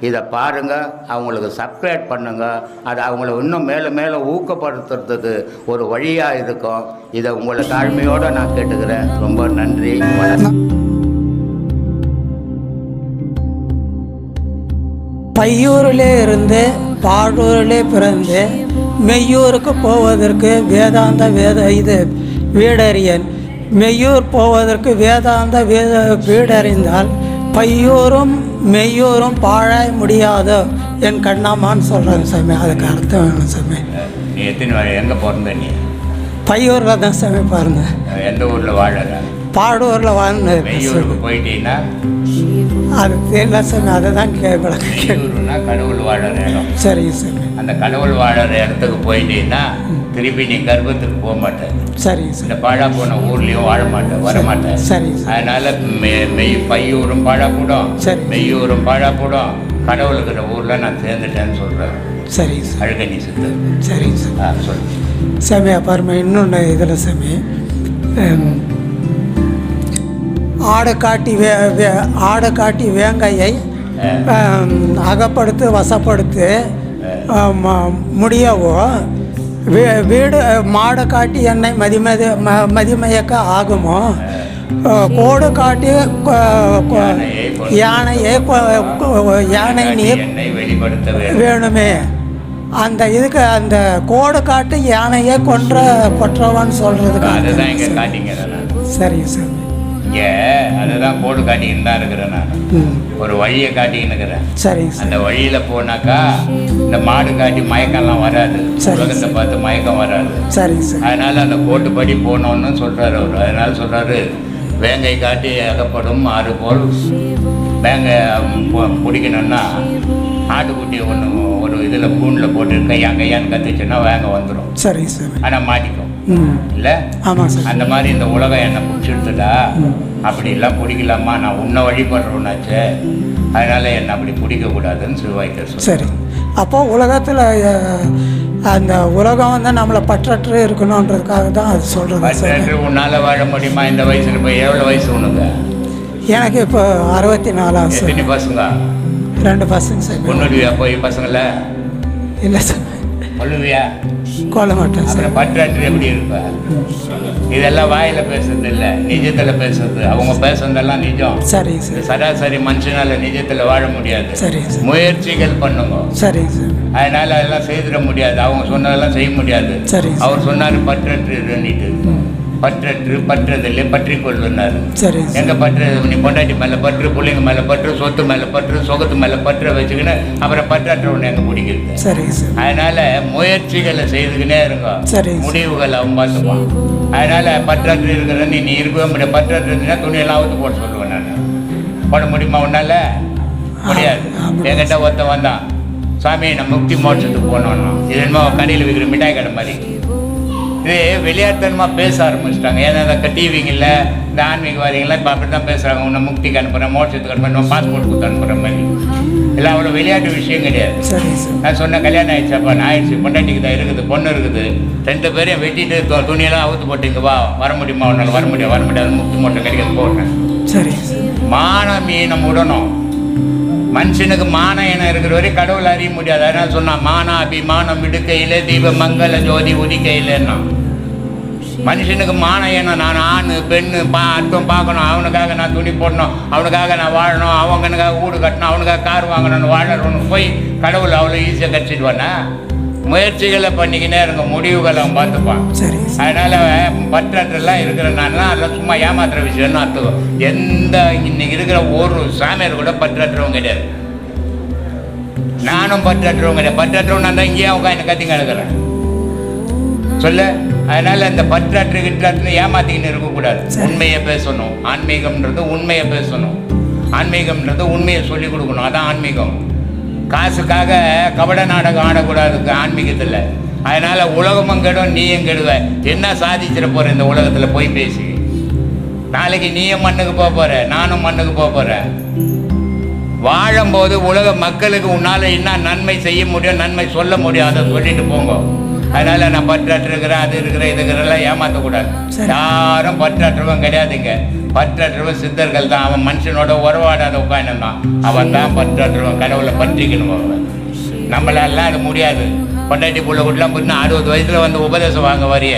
இதை பாருங்க அவங்களுக்கு சப்ஸ்கிரைப் பண்ணுங்கள் அது அவங்கள இன்னும் மேலே மேலே ஊக்கப்படுத்துறதுக்கு ஒரு வழியாக இருக்கும். இதை உங்களை தாழ்மையோடு நான் கேட்டுக்கிறேன். ரொம்ப நன்றி. வணக்கம். பையூரிலே இருந்து பாடூரிலே பிறந்து மெய்யூருக்கு போவதற்கு வேதாந்த வேத இது வீடறியன். மெய்யூர் போவதற்கு வேதாந்த வேத வீடறிந்தால் பையூரும் மெய்யூரும் பாழாய் முடியாதோ என் கண்ணாமான்னு சொல்கிறாங்க சாமி. அதுக்கு அர்த்தம் வேணும் சாமி. நீ எத்தனை எங்கே பிறந்த நீ பையூரில் தான் சாமி பாருங்க. எந்த ஊரில் வாழற பாடூரில் வாழ்ந்து வெய்யூருக்கு போயிட்டீங்கன்னா அது தெரியல சாமி அதை தான் கே விளக்கு கே வெய்யூர்னா கடவுள் வாழற இடம். சரிங்க சாமி அந்த கடவுள் வாழற இடத்துக்கு போயிட்டீங்கன்னா திருப்பி நீ கர்ப்பத்துக்கு போக மாட்டேன் சரிங்க சாமி இந்த பாழா போன ஊர்லேயும் வாழ மாட்டேன் வர மாட்டேன் சரிங்க அதனால மெய் மெய் பையூரும் பாழா போடும் சரி. மெய்யூரும் பாழா போடும் கடவுள் இருக்கிற ஊரில் நான் சேர்ந்துட்டேன்னு சொல்கிறேன் சரிங்க சாமி அழுகணி சித்து சரிங்க சாமி ஆ சொல்லு. சாமி அப்புறமா இன்னொன்று இதில் சாமி. ஆடை காட்டி வே வே ஆடை காட்டி வேங்கையை அகப்படுத்து வசப்படுத்து முடியவோ வீ வீடு மாடை காட்டி என்னை மதிமதி ம மதிமயக்க ஆகுமோ? கோடு காட்டி யானையை யானை நீ வேணுமே. அந்த இதுக்கு அந்த கோடு காட்டு யானையை கொன்ற கொற்றவன் சொல்றதுக்கு அதுதான் இங்கே அர்த்தம். காட்டிங்கிறேன் நான் சரிங்க சாமி இங்கே அதுதான் கோடு காட்டிக்கின்னு தான் இருக்கிறேன் நான். ஒரு வழியை காட்டிக்கின்னு இருக்கிறேன். சரிங்க சார். அந்த வழியில் போனாக்கா இந்த மாடு காட்டி மயக்கம்லாம் வராது. சரி. உலகத்தை பார்த்து மயக்கம் வராது. சரிங்க சார். அதனால அந்த கோட்டுப்படி போகணுன்னு சொல்றாரு அவர். அதனால சொல்றாரு வேங்கை காட்டி அகப்படும் ஆறு போல் வேங்கை பிடிக்கணும்னா ஆட்டுக்குட்டி ஒன்று ஒரு இதில் கூண்டில் போட்டு கையா கையான்னு கத்துச்சுன்னா வேங்க வந்துடும் சரிங்க சார். ஆனால் மாட்டிக்கும். இல்லை? ஆமாம் சார். அந்த மாதிரி இந்த உலகம் என்னை பிடிச்சிடுத்துடா அப்படி எல்லாம் பிடிக்கலாமா நான் உன்னை வழிபடுறோன்னாச்சே. அதனால என்னை அப்படி பிடிக்கக்கூடாதுன்னு சிவாய்க்கர் சரி. அப்போ உலகத்தில் அந்த உலகம் வந்து நம்மளை பற்றற்று இருக்கணுன்றதுக்காக தான் அது சொல்கிறது உன்னால வாழ முடியுமா? இந்த வயசுல போய் எவ்வளோ வயசு உனக்கு? எனக்கு இப்போ அறுபத்தி சார். எத்தனை பசங்க? ரெண்டு பசங்க சார். கொன்னுடுவியா போய் பசங்கள? இல்லை சார். கொல்லுவியா கொல்ல மாட்டேன் சார் பற்றாற்று எப்படி இருப்ப? இதெல்லாம் வாயில பேசுறது இல்ல நிஜத்துல பேசுறது. அவங்க பேசுறதெல்லாம் நிஜம். இந்த சார். சராசரி மனுஷனால நிஜத்துல வாழ முடியாது. சரிங்க சார். முயற்சிகள் பண்ணுங்க. சரிங்க சார். அதனால அதெல்லாம் செய்திட முடியாது. அவங்க சொன்னதெல்லாம் செய்ய முடியாது. சார் அவர் சொன்னாரு பற்றற்று பற்றற்று பற்றதில்லை பற்றி சரிங்க சார். எங்க பற்று? நீ பொண்டாட்டி மேல பற்று பிள்ளைங்க மேல பற்று சொத்து மேல பற்று சொகத்து மேல பற்று வச்சுக்கின்னு அப்புறம் பற்றற்றவனை எங்க பிடிக்கிறது சார் அதனால முயற்சிகளை செய்துக்கினே இருங்க. சரிங்க. முடிவுகள் அவன் பார்த்துப்பான் அதனால பற்றற்று இருக்கிற நீ நீ இருக்கவே முடியாது. பற்றற்று இருந்தீங்கன்னா துணியெல்லாம் அவுத்து போட சொல்லுவேன் நான். போட முடியுமா உன்னால? முடியாது. என்கிட்ட ஒருத்தன் வந்தான். சாமி நான் முக்தி மோட்சத்துக்கு போனோம்னா. இது என்னமோ கடையில் விற்கிற மிட்டாய் கடை மாதிரி. இது விளையாட்டுத்தனமாக பேச ஆரம்பிச்சிட்டாங்க. ஏன்னா இந்த டிவிங்கல்ல இந்த ஆன்மீகவாதிகள்லாம் இப்போ அப்படி தான் பேசுகிறாங்க உன்னை முக்திக்கு அனுப்புகிறேன் மோட்சத்துக்கு அனுப்புகிறேன் பாஸ்போர்ட் கொடுத்து அனுப்புகிற மாதிரி. இல்லை அவ்வளோ விளையாட்டு விஷயம் கிடையாது. நான் சொன்ன கல்யாணம் ஆயிடுச்சாப்பா நான் ஆயிடுச்சு பொண்டாட்டிக்கு தான் இருக்குது பொண்ணு இருக்குது. ரெண்டு பேரையும் வெட்டிட்டு துணியெல்லாம் அவுத்து போட்டீங்க வா. வர முடியுமா? உன்னால் வர முடியாது வர முடியாது. முக்தி மூட்டை கிடைக்கிறது போடுறேன். சார் மான மீனம் உடனும். மனுஷனுக்கு மான இனம் இருக்கிற வரை கடவுள் அறிய முடியாது. அதனால சொன்னா மானா அபிமானம் விடுக்கையில தீப மங்கள ஜோதி உதிக்கையிலன்னா. மனுஷனுக்கு மானம் ஏன்னா நான் ஆண் பெண்ணு பா அர்த்தம் பார்க்கணும். அவனுக்காக நான் துணி போடணும். அவனுக்காக நான் வாழணும். அவனுக்காக வீடு கட்டணும். அவனுக்காக கார் வாங்கணும்னு வாழணும்னு போய் கடவுள் அவ்வளோ ஈஸியாக கடிச்சிடுவானா முயற்சிகளை பண்ணிக்கினே இருங்க முடிவுகளை அவன் பார்த்துப்பான் சரி. அதனால பற்றற்றெல்லாம் இருக்கிறனால அதில் சும்மா ஏமாத்துற விஷயம்னு அர்த்தம். எந்த இன்னைக்கு இருக்கிற ஒரு சாமியார் கூட பற்றற்றவங்க கிடையாது. நானும் பற்றற்றவங்க கிடையாது. பற்றற்றவன் நான் தான் இங்கேயே உட்காந்து கத்திங்க எடுக்கிறேன் சொல்லு? அதனால இந்த பற்றற்று கிற்றற்று ஏமாத்திக்கின்னு இருக்கக்கூடாது. உண்மையை பேசணும். ஆன்மீகம்ன்றது உண்மையை பேசணும். ஆன்மீகம்ன்றது உண்மையை சொல்லி கொடுக்கணும். அதான் ஆன்மீகம். காசுக்காக கபட நாடகம் ஆடக்கூடாது ஆன்மீகத்தில். அதனால உலகமும் கெடும் நீயும் கெடுவ. என்ன சாதிச்சிட போற இந்த உலகத்தில்? போய் பேசி. நாளைக்கு நீயும் மண்ணுக்கு போக போற நானும் மண்ணுக்கு போக போறேன் வாழும்போது உலக மக்களுக்கு உன்னால என்ன நன்மை செய்ய முடியும் நன்மை சொல்ல முடியும் அதை சொல்லிட்டு போங்க. அதனால நான் பற்றற்று இருக்கிறேன் அது இருக்கிறேன் இது இருக்கிறெல்லாம் ஏமாற்றக்கூடாது சரி. யாரும் பற்றற்றவன் கிடையாதுங்க. பற்றற்றவன் சித்தர்கள் தான். அவன் மனுஷனோட உறவாடாத உட்காந்துருந்தான் அவன் தான் பற்றற்றவன் கடவுளை பற்றிக்கணும் அவன். நம்மளாலாம் அது முடியாது. பொண்டாட்டி புள்ள வீட்டுலாம் போய் அறுபது வயசுல வந்து உபதேசம் வாங்க வரைய.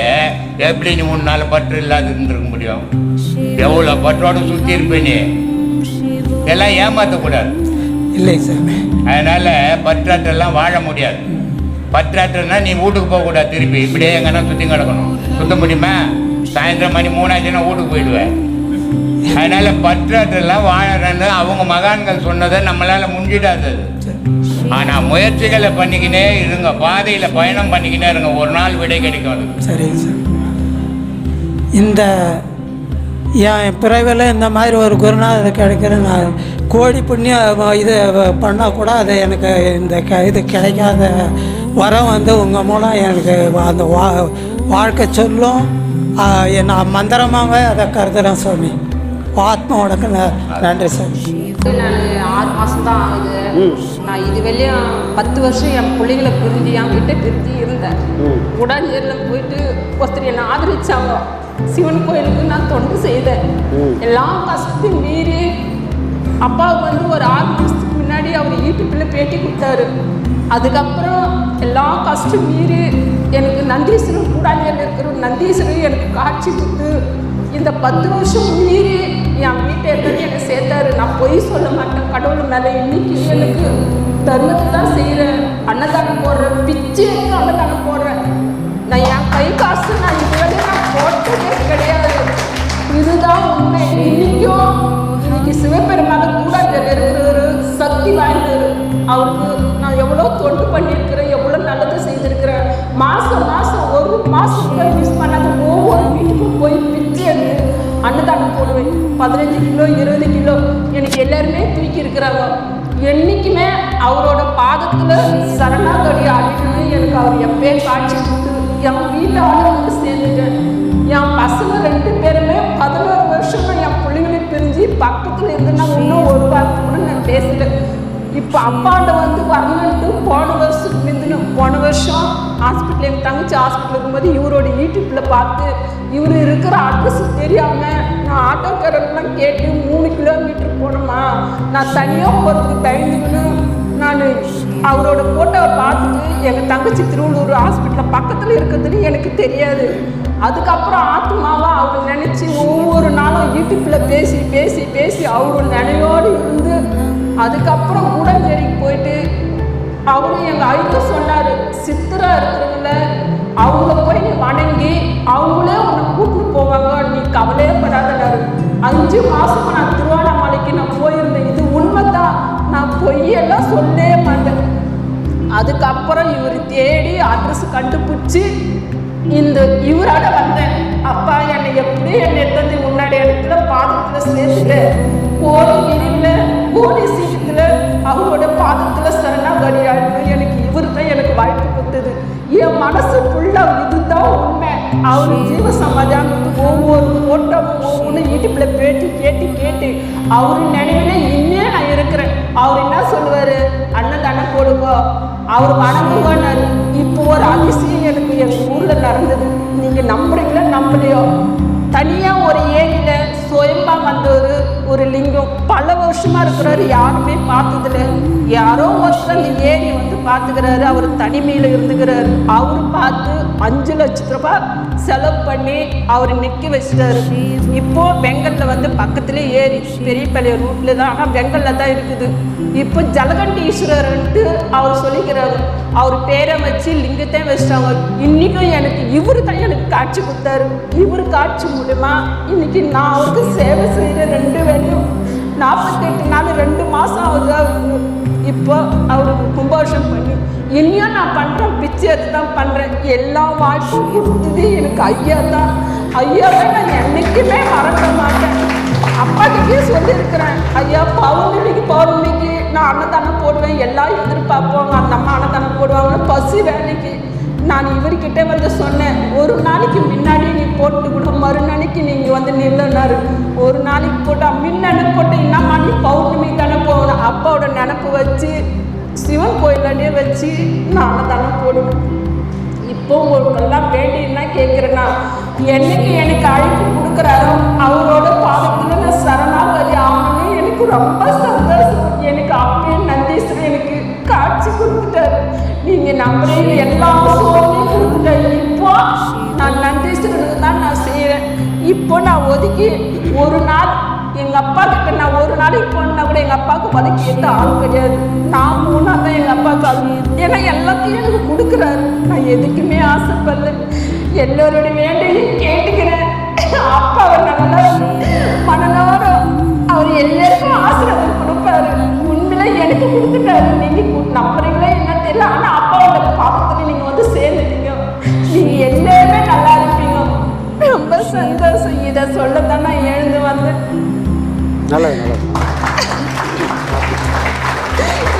எப்படி நீ மூணு நாள் பற்று இல்லாத இருந்திருக்க முடியும்? எவ்வளோ பற்றோட சுற்றி இருப்பே நீ எல்லாம் ஏமாற்றக்கூடாது இல்லை சாமி. அதனால பற்றாற்றெல்லாம் வாழ முடியாது. பற்றாற்றுனா நீ வீட்டுக்கு போகக்கூடாது திருப்பி இப்படியே எங்கன்னா சுற்றி கிடக்கணும். சுத்த முடியுமா சாயந்தரம் மணி மூணாச்சுன்னா வீட்டுக்கு போயிடுவேன். அதனால பற்றாற்றெல்லாம் வாழறன்னு அவங்க மகான்கள் சொன்னதை நம்மளால முடிஞ்சிடாது அது. ஆனா முயற்சிகளை பண்ணிக்கினே இருங்க. பாதையில பயணம் பண்ணிக்கினே இருங்க. ஒரு நாள் விடை கிடைக்கும் அதுக்கு சரிங்க சார். இந்த என் பிறவியில் இந்த மாதிரி ஒரு குருநாதர் கிடைக்கிறது நான் கோடி புண்ணியம் இது பண்ணால் கூட அது எனக்கு இந்த க இது கிடைக்காத வரம் வந்து உங்கள் மூலம் எனக்கு அந்த வா வாழ்க்கை சொல்லும். நான் மந்திரமாகவே அதை கருதுகிறேன் சுவாமி. ஆத்மாவோடக்கு ந- நன்றி சாமி. நான் ஆறு மாதம் தான் ஆகுது. நான் இது வெளியும் பத்து வருஷம் என் பிள்ளைகளை பிரிஞ்சு என் கிட்ட பிரிஞ்சு இருந்தேன். உடாஞ்சேரியில் போயிட்டு ஒருத்தர் என்னை ஆதரிச்சாங்க. சிவன் கோயிலுக்கு நான் தொண்டு செய்தேன். எல்லா கஷ்டத்தையும் மீறி அப்பாவுக்கு வந்து ஒரு ஆறு மாதத்துக்கு முன்னாடி அவர் யூடியூப்பில் பேட்டி கொடுத்தாரு. அதுக்கப்புறம் எல்லா கஷ்டம் மீறி எனக்கு நந்தீஸ்வரன் கூடாஞ்சேரியில் இருக்கிற நந்தீஸ்வரன் எனக்கு காட்சி கொடுத்து இந்த பத்து வருஷம் மீறி என் வீட்டை எடுத்து என்னை சேர்த்தாரு. நான் பொய் சொல்ல மாட்டேன். கடவுள் மேலே இன்னைக்கு எனக்கு தர்மத்தை தான் செய்கிறேன் அன்னதானம் போடுறேன். பிச்சு அன்னதானம் போடுறேன். நான் என் கை காசு நான் இதுவரை நான் போட்டதே கிடையாது. இதுதான் உண்மை. இன்னைக்கும் இன்னைக்கு சிவபெருமான கூட இருக்கிற சக்தி வாய்ந்தவர் அவருக்கு நான் எவ்வளோ தொண்டு பண்ணியிருக்கிறேன் எவ்வளோ நல்லது செய்திருக்கிறேன். மாதம் மாதம் ஒரு மாதம் கூட மிஸ் பண்ணாத ஒவ்வொரு வீட்டுக்கும் போய் பிச்சு எடுத்து அன்னதானம் போடுவேன். பதினஞ்சு கிலோ இருபது கிலோ எனக்கு எல்லாருமே தூக்கி இருக்கிறாங்க. என்னைக்குமே அவரோட பாதத்தில் சரணாகடி அடையணும்னு எனக்கு அவர் எப்பயே காட்சி கொடுத்து என் வீட்டில் வந்து சேர்ந்துட்டேன். என் பசங்க ரெண்டு பேருமே பதினோரு வருஷமா என் பக்கத்தில் இருந்து நான் இன்னும் ஒரு வாரத்தை கூட நான் பேசிட்டேன் இப்போ அப்பாண்ட வந்து வரணுன்ட்டு போன வருஷத்துக்கு முந்தின போன வருஷம் ஹாஸ்பிட்டல் எங்கள் தங்கச்சி ஹாஸ்பிட்டல் இருக்கும்போது இவரோட யூடியூப்பில் பார்த்து இவர் இருக்கிற அட்ரஸ் தெரியாமல் நான் ஆட்டோக்காரர்லாம் கேட்டு மூணு கிலோமீட்டர் போனோமா? நான் தனியாக போகிறதுக்கு தயந்துக்கணும் நான் அவரோட ஃபோட்டோவை பார்த்துட்டு எங்கள் தங்கச்சி திருவள்ளூர் ஹாஸ்பிட்டலில் பக்கத்தில் இருக்கிறதுன்னு எனக்கு தெரியாது. அதுக்கப்புறம் ஆத்மாவா அவர் நினச்சி ஒவ்வொரு நாளும் யூடியூப்பில் பேசி பேசி பேசி அவர் நிலையோடு இருந்து அதுக்கப்புறம் உடஞ்சேரிக்கு போயிட்டு அவரும் எங்கள் ஐயா சொன்னார் சித்தரா இருக்கிறவங்கள அவங்க போய் நீ வணங்கி அவங்களே உன்னை கூப்பிட்டு போவாங்க நீ கவலையே படாதனாரு அஞ்சு மாசமா நான் திருவண்ணாமலைக்கு நான் போயிருந்தேன். இது உண்மைதான். நான் பொய்யெல்லாம் சொல்லவே மாட்டேன். அதுக்கப்புறம் இவர் தேடி அட்ரஸ் கண்டுபிடிச்சி இந்த இவரோட பாதத்தில் எனக்கு இவர் தான் எனக்கு வாய்ப்பு கொடுத்தது. என் மனசு ஃபுல்லாக இதுதான் உண்மை. அவர் ஜீவ சமாதானத்துக்கு ஒவ்வொரு ஓட்டமும் ஒவ்வொன்று யூடியூப்பில் பேட்டி கேட்டு கேட்டு. அவர் நினைவில இன்னே நான் இருக்கிறேன். அவர் என்ன சொல்லுவார்? அன்னதானம் போடுவோம் அவர் வணங்குவார் இப்போ ஒரு அதிசயம் எனக்கு எங்கள் ஊரில் நடந்தது. நீங்கள் நம்புறீங்களா? நம்பலையோ? தனியாக ஒரு ஏரியில் சுயம்பாக வந்தவர் ஒரு லிங்கம். பல வருஷமாக இருக்கிறாரு யாருமே பார்த்ததில்ல. யாரோ ஒருத்தர் அந்த ஏரி வந்து பார்த்துக்கிறாரு. அவர் தனிமையில் இருந்துக்கிறாரு. அவரு பார்த்து அஞ்சு லட்ச ரூபாய் செலவு பண்ணி அவர் நிற்க வச்சிட்டாரு. இப்போ பெங்கல்ல வந்து பக்கத்துல ஏரி பெரியப்பள்ளிய ரூட்ல தான். ஆனால் பெங்கல்ல தான் இருக்குது. இப்போ ஜலகண்டீஸ்வரர்ன்ட்டு அவர் சொல்லிக்கிறாரு. அவர் பேரை வச்சு லிங்கத்தை வச்சிட்டாங்க. இன்னைக்கும் எனக்கு இவரு தான் எனக்கு காட்சி கொடுத்தாரு. இவரு காட்சி மூலமா இன்னைக்கு நான் அவருக்கு சேவை செய்கிற ரெண்டு வேலையும் நாற்பத்தெட்டு நாள் ரெண்டு மாதம் ஆகுது. அவருக்கு இப்போ அவருக்கு கும்பாபிஷம் பண்ணி. இனியும் நான் பண்ணுறேன் பிச்சை தான் பண்ணுறேன் எல்லா வாய்ப்பும் கொடுத்தது எனக்கு ஐயா தான். ஐயாவை நான் என்றைக்குமே மறக்க மாட்டேன். அப்பா கிட்டே சொல்லியிருக்கிறேன். ஐயா பௌர்ணமிக்கு பௌர்ணமிக்கு நான் அன்னதானம் போடுவேன். எல்லாம் எதிர்பார்ப்போம். அந்த அம்மா அன்னதானம் போடுவாங்க. பசி வேலைக்கு. நான் இவர்கிட்ட வந்து சொன்னேன் ஒரு நாளைக்கு முன்னாடி நீ போட்டு கூட மறுநாளைக்கு நீங்கள் வந்து நில்லனாரு ஒரு நாளைக்கு போட்டால் முன்னணு போட்டு மண்ணி பௌர்ணமி தானே போகணும் அப்பாவோட நினப்பு வச்சு சிவன் கோயிலாண்டே வச்சு நான் தானே போடுவேன் இப்போ உங்களுக்கெல்லாம் வேண்டினா கேட்குறேன்னா என்னைக்கு எனக்கு அழைப்பு கொடுக்குறாரோ எங்கள் அப்பா கிட்ட நான் ஒரு நாளைக்கு போனா கூட எங்கள் அப்பாவுக்கு ஒதுக்கி எந்த ஆள் கிடையாது. நான் போனா தான் எங்கள் அப்பாவுக்கு ஆள் ஏன்னா எல்லாத்தையும் எனக்கு கொடுக்குறாரு. நான் எதுக்குமே ஆசைப்படல. எல்லோருடைய வேண்டையும் கேட்டுக்கிறேன். அப்பா அவர் நல்லா மனநோரம் அவர் எல்லாருக்கும் ஆசீர்வாதம் கொடுப்பாரு. உண்மையில எனக்கு கொடுத்துட்டாரு. நீங்க கு- நம்புறீங்களா என்ன தெரியல. ஆனா அப்பாவோட பாப்பத்துல நீங்க வந்து சேர்ந்துட்டீங்க. நீங்க எல்லாருமே நல்லா இருப்பீங்க. ரொம்ப சந்தோஷம். இதை சொல்லத்தான் நல்லது நல்லது.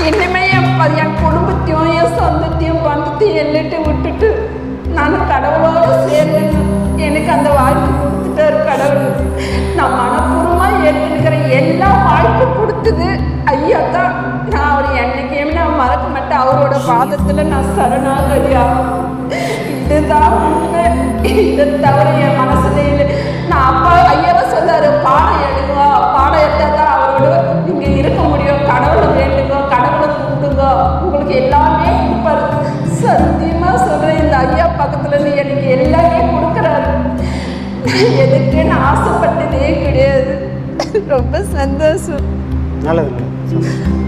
இனிமே என் என் குடும்பத்தையும் என் சொந்தத்தையும் பந்தத்தையும் எல்லிட்டு விட்டுட்டு நான் கடவுளோட சேர்ந்து எனக்கு அந்த வாய்ப்பு கொடுத்துட்டாரு கடவுள். நான் மனப்பூர்வமாக ஏற்றிருக்கிற எல்லா வாய்ப்பு கொடுத்தது ஐயா தான் நான் அவர் என்னைக்கையும் நான் மறக்க மாட்டேன். அவரோட பாதத்தில் நான் சரணாகதி இதுதான் உண்மை. இதை தவிர என் மனசுல நான் அப்பா ஐயாவை சொல்லாரு பாடம் கிடையாது. ரொம்ப சந்தோஷம். நல்லது நல்லது.